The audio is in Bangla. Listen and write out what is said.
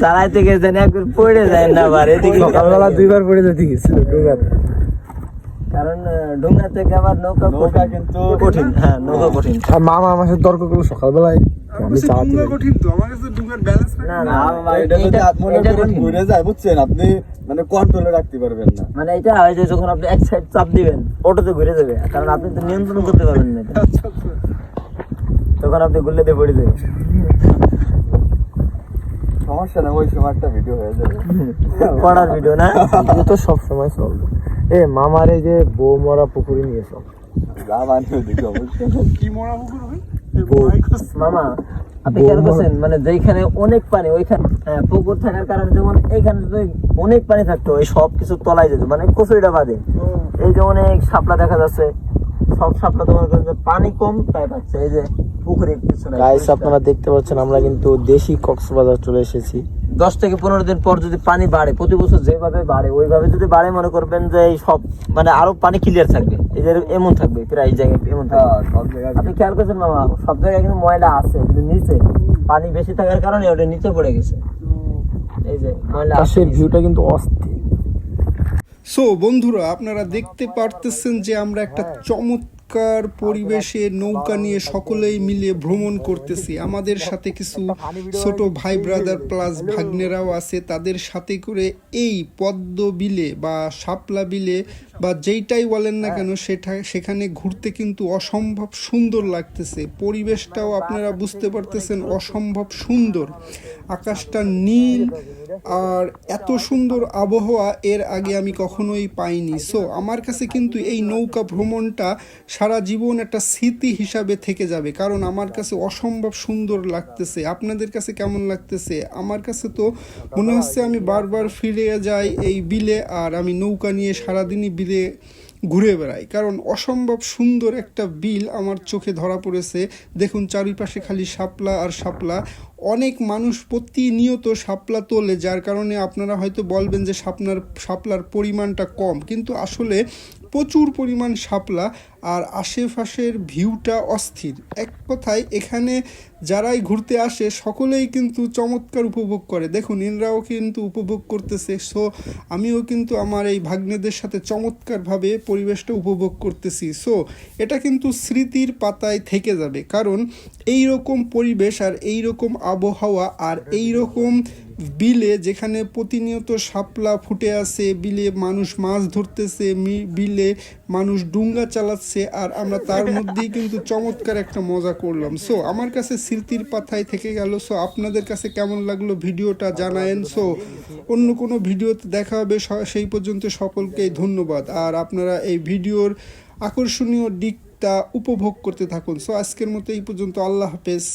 চালাইতে গেছেন একবার পড়ে যায় না আবার এদিকে সকালবেলা দুইবার পড়ে যেতে গেছিল ডুঙ্গার কারণ আহ, থেকে আবার নৌকা নৌকা কিন্তু কঠিন হ্যাঁ নৌকা কঠিন। মামা আমার সাথে তর্ক করল সকালবেলায় আমি চালাতে কঠিন তো আমার কাছে ডুঙ্গার ব্যালেন্স না, না এটা যদি আপনি মনে। ঘুরে যায় বুঝছেন? আপনি মানে কন্ট্রোলে রাখতে পারবেন না। মানে এটা হয় যে যখন আপনি এক সাইড চাপ দিবেন অটোতে ঘুরে যাবে। কারণ আপনি তো নিয়ন্ত্রণ করতে পারবেন না তখন আপনি গুল্লে দিয়ে পড়ে যাবেন সমস্যা না ওই সময় একটা ভিডিও হয়ে যাবে। পড়ার ভিডিও না? ভিডিও তো সব সময় চলবে এ মামার এই যে বউ মরা পুকুরে নিয়ে সব মানে কি মরা পুকুর ভাই? ও। ভয় করছে। মামা আপনি খেয়াল করছেন? মানে যেখানে অনেক পানি ওইখানে হ্যাঁ, পুকুর থাকার কারণে যেমন এইখানে যদি অনেক পানি থাকতো এই সব কিছু তলায় যেত মানে কচুরিটা বাদে। এই যে অনেক শাপলা দেখা যাচ্ছে সব শাপলা তোমার পানি কম তাই পাচ্ছে। এই যে পুকুরের পিছনে গাইস আপনারা দেখতে পাচ্ছেন আমরা কিন্তু দেশি কক্সবাজার চলে এসেছি। দশ থেকে পনেরো দিন পর যদি পানি বাড়ে প্রতি বছর যেভাবে বাড়ে ওইভাবে যদি বাড়ে মনে করবেন যে এই সব মানে আরও পানি ক্লিয়ার থাকবে। এই যে এমন থাকবে প্রায় এই জায়গায় এমন থাকবে। হ্যাঁ, সব জায়গায়। আপনি খেয়াল করছেন মামা সব জায়গায় কিন্তু ময়লা আছে কিন্তু নিচে পানি বেশি থাকার কারণে ওটা নিচে পড়ে গেছে। এই যে ময়লা আছে আকাশের ভিউটা কিন্তু অস্থির। সো বন্ধুরা আপনারা দেখতে পারতেছেন যে আমরা একটা চমৎকার পরিবেশে নৌকা নিয়ে সকলেই মিলে ভ্রমণ করতেছি। আমাদের সাথে কিছু ছোট ভাই ব্রাদার প্লাস ভাগ্নেরাও আছে। তাদের সাথে করে এই পদ্ম বিলে বা শাপলা বিলে বা যেইটাই বলেন না কেন, সেটা সেখানে ঘুরতে কিন্তু অসম্ভব সুন্দর লাগতেছে। পরিবেশটাও আপনারা বুঝতে পারতেছেন অসম্ভব সুন্দর। আকাশটা নীল আর এত সুন্দর আবহাওয়া এর আগে আমি কখনোই পাইনি। সো আমার কাছে কিন্তু এই নৌকা ভ্রমণটা সারা জীবন একটা স্মৃতি হিসাবে থেকে যাবে। কারণ আমার কাছে অসম্ভব সুন্দর লাগতেছে। আপনাদের কাছে কেমন লাগতেছে? আমার কাছে তো মনে হচ্ছে আমি বারবার ফিরে যাই এই বিলে আর আমি নৌকা নিয়ে সারাদিনই বিলে ঘুরে বেড়াই। কারণ অসম্ভব সুন্দর একটা বিল আমার চোখে ধরা পড়েছে। দেখুন, চারিপাশে খালি শাপলা আর শাপলা। অনেক মানুষ প্রতিনিয়ত শাপলা তোলে, যার কারণে আপনারা হয়তো বলবেন যে শাপলার শাপলার পরিমাণটা কম। কিন্তু আসলে প্রচুর পরিমাণ শাপলা আর আশেপাশের ভিউটা অস্থির। এক কথায় এখানে যারাই ঘুরতে আসে, সকলেই কিন্তু চমৎকার উপভোগ করে। দেখুন, ইনরাও কিন্তু উপভোগ করতেছে, সো আমিও কিন্তু আমার এই ভাগ্নেদের সাথে চমৎকারভাবে পরিবেশটা উপভোগ করতেছি। সো এটা কিন্তু স্মৃতির পাতায় থেকে যাবে। কারণ এই রকম পরিবেশ আর এই রকম আবহাওয়া আর এই রকম বিলে যেখানে প্রতিনিয়ত শাপলা ফুটে আছে, বিলে মানুষ মাছ ধরতেছে বিলে মানুষ ডুঙ্গা চালাচ্ছে আর আমরা তার মধ্যেই কিন্তু চমৎকার একটা মজা করলাম। সো আমার কাছে স্মৃতির পাথায় থেকে গেল। সো আপনাদের কাছে কেমন লাগল ভিডিওটা জানায়েন। সো অন্য কোনো ভিডিওতে দেখা হবে। সেই পর্যন্ত সকলকেই ধন্যবাদ। আর আপনারা এই ভিডিওর আকর্ষণীয় দিকটা উপভোগ করতে থাকুন। সো আজকের মতো এই পর্যন্ত। আল্লাহ হাফেজ।